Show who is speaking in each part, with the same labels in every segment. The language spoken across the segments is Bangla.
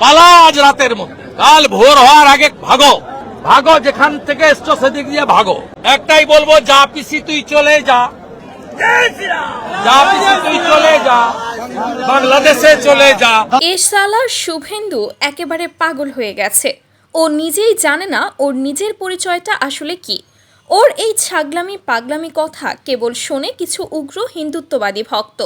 Speaker 1: পালা আজ রাতের মধ্যে। কাল ভোর হওয়ার আগে ভাগো। ভাগো, যেখান থেকে এসছো সেদিক দিয়ে ভাগো। একটাই বলব, যা পিসি তুই চলে যা। যা পিসি তুই চলে যা। বাংলাদেশে চলে যা।
Speaker 2: এ সালার শুভেন্দু একেবারে পাগল হয়ে গেছে। ও নিজেই জানে না ওর নিজের পরিচয়টা আসলে কি। ওর এই ছাগলামি পাগলামি কথা কেবল শোনে কিছু উগ্র হিন্দুত্ববাদী ভক্ত।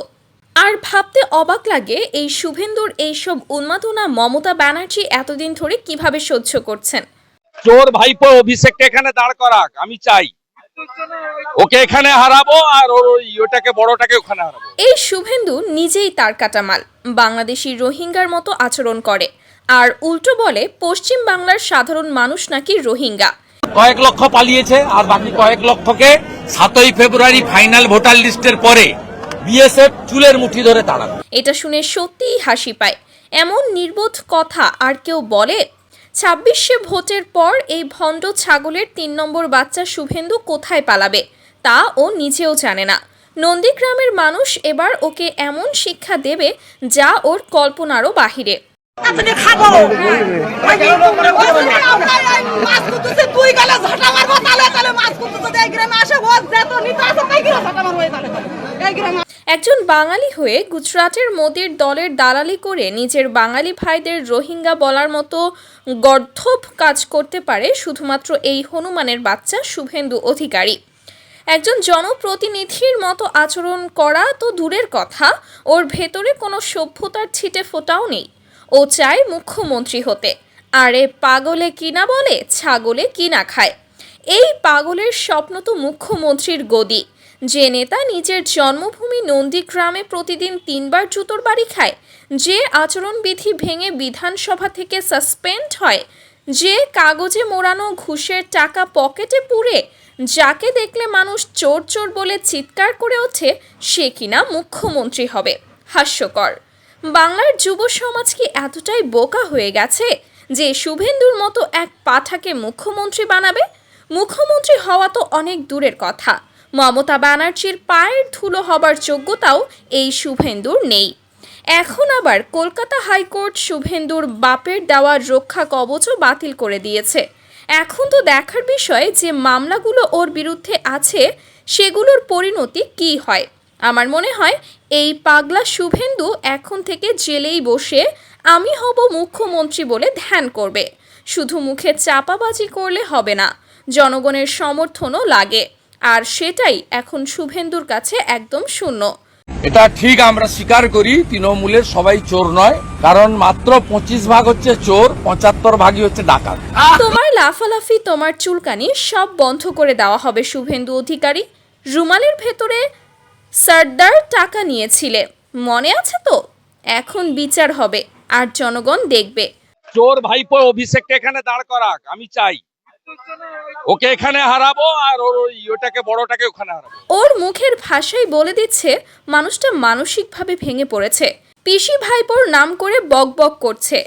Speaker 2: আর ভাবতে অবাক লাগে এই শুভেন্দুর এইসব উন্মাদনা মমতা ব্যানার্জি এতদিন ধরে কীভাবে সহ্য করছেন?
Speaker 1: চোর ভাইপো অভিষেককে এখানে দাঁড় করাক আমি চাই। ওকে এখানে হারাবো আর ওই ওটাকে বড়টাকে ওখানে হারাবো।
Speaker 2: এই শুভেন্দু নিজেই তার কাটামাল বাংলাদেশি রোহিঙ্গার মতো আচরণ করে। আর উল্টো বলে পশ্চিম বাংলার সাধারণ মানুষ নাকি রোহিঙ্গা।
Speaker 1: কয়েক লক্ষ পালিয়েছে আর বাকি কয়েক লক্ষকে সাতই ফেব্রুয়ারি ফাইনাল ভোটার লিস্টের পরে বিএসএফ চুলের মুঠি ধরে তাড়াবে।
Speaker 2: এটা শুনে সত্যিই হাসি পায়। এমন নির্বোধ কথা আর কেউ বলে? ছাব্বিশে ভোটের পর এই ভণ্ড ছাগলের তিন নম্বর বাচ্চা শুভেন্দু কোথায় পালাবে? তা ও নিজেও জানে না। নন্দীগ্রামের মানুষ এবার ওকে এমন শিক্ষা দেবে যা ওর কল্পনারও বাহিরে। একজন বাঙালি হয়ে গুজরাটের মোদির দলের দালালি করে নিজের বাঙালি ভাইদের রোহিঙ্গা বলার মতো গর্ধব কাজ করতে পারে শুধুমাত্র এই হনুমানের বাচ্চা শুভেন্দু অধিকারী। একজন জনপ্রতিনিধির মতো আচরণ করা তো দূরের কথা, ওর ভেতরে কোনো সভ্যতার ছিটে ফোটাও নেই। ও চায় মুখ্যমন্ত্রী হতে। আরে পাগলে কিনা বলে, ছাগলে কিনা খায়। এই পাগলের স্বপ্ন তো মুখ্যমন্ত্রীর গদি। যে নেতা নিজের জন্মভূমি নন্দীগ্রামে প্রতিদিন তিনবার জুতোর বাড়ি খায়, যে আচরণবিধি ভেঙে বিধানসভা থেকে সাসপেন্ড হয়, যে কাগজে মোড়ানো ঘুষের টাকা পকেটে পুরে যাকে দেখলে মানুষ চোর চোর বলে চিৎকার করে ওঠে, সে কিনা মুখ্যমন্ত্রী হবে। হাস্যকর। বাংলার যুব সমাজ কি এতটাই বোকা হয়ে গেছে যে শুভেন্দুর মতো এক পাঠাকে মুখ্যমন্ত্রী বানাবে? মুখ্যমন্ত্রী হওয়া তো অনেক দূরের কথা। মমতা ব্যানার্জির পায়ের ধুলো হবার যোগ্যতাও এই শুভেন্দুর নেই। এখন আবার কলকাতা হাইকোর্ট শুভেন্দুর বাপের দেওয়ার রক্ষা কবচও বাতিল করে দিয়েছে। এখন তো দেখার বিষয় যে মামলাগুলো ওর বিরুদ্ধে আছে, সেগুলোর পরিণতি কী হয়? আমার মনে হয় এই পাগলা শুভেন্দু এখন থেকে জেলেই বসে আমি হব মুখ্যমন্ত্রী বলে ধ্যান করবে। শুধু মুখে চাপাবাজি করলে হবে না, জনগণের সমর্থনও লাগে। আর সেটাই এখন শুভেন্দুর কাছে একদম শূন্য।
Speaker 1: এটা ঠিক আমরা স্বীকার করি তৃণমূলের সবাই চোর নয় কারণ মাত্র পঁচিশ ভাগ হচ্ছে চোর পঁচাত্তর ভাগই হচ্ছে ডাকাত।
Speaker 2: তোমার লাফালাফি তোমার চুলকানি সব বন্ধ করে দেওয়া হবে শুভেন্দু অধিকারী। রুমালের ভেতরে সর্দার টাকা নিয়েছিলে মনে আছে তো? এখন বিচার হবে আর জনগণ দেখবে।
Speaker 1: চোর ভাইপো অভিষেককে এখানে দাঁড় করাক আমি চাই। ওকে এখানে হারাবো আর ওর ওই ওটাকে বড়টাকে ওখানে হারাবো।
Speaker 2: ওর মুখের ভাষাই বলে দিচ্ছে মানুষটা মানসিকভাবে ভেঙে পড়েছে। পিসি ভাইপোর নাম করে বক বক করছে।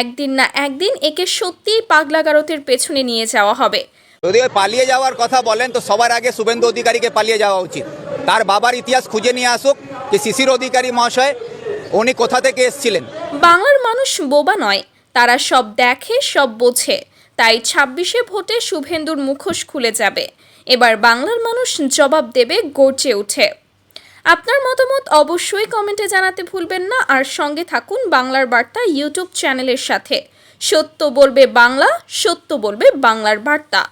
Speaker 2: একদিন না একদিন একে সত্যিই পাগলাগারতের পেছনে নিয়ে যাওয়া হবে।
Speaker 3: যদি পালিয়ে যাওয়ার কথা বলেন তো সবার আগে শুভেন্দু অধিকারীকে পালিয়ে যাওয়া উচিত। তার বাবার ইতিহাস খুঁজে নিয়ে আসুক যে শিশির অধিকারী মহাশয় উনি কোথা থেকে এসেছিলেন।
Speaker 2: বাংলার মানুষ বোবা নয় তারা সব দেখে সব বোঝে। তাই ছাব্বিশে ভোটে শুভেন্দুর মুখোশ খুলে যাবে। এবার বাংলার মানুষ জবাব দেবে গর্জে উঠে আপনার মতামত অবশ্যই কমেন্টে জানাতে ভুলবেন না। আর সঙ্গে থাকুন বাংলার বার্তা ইউটিউব চ্যানেলের সাথে। সত্য বলবে বাংলা, সত্য বলবে বাংলার বার্তা।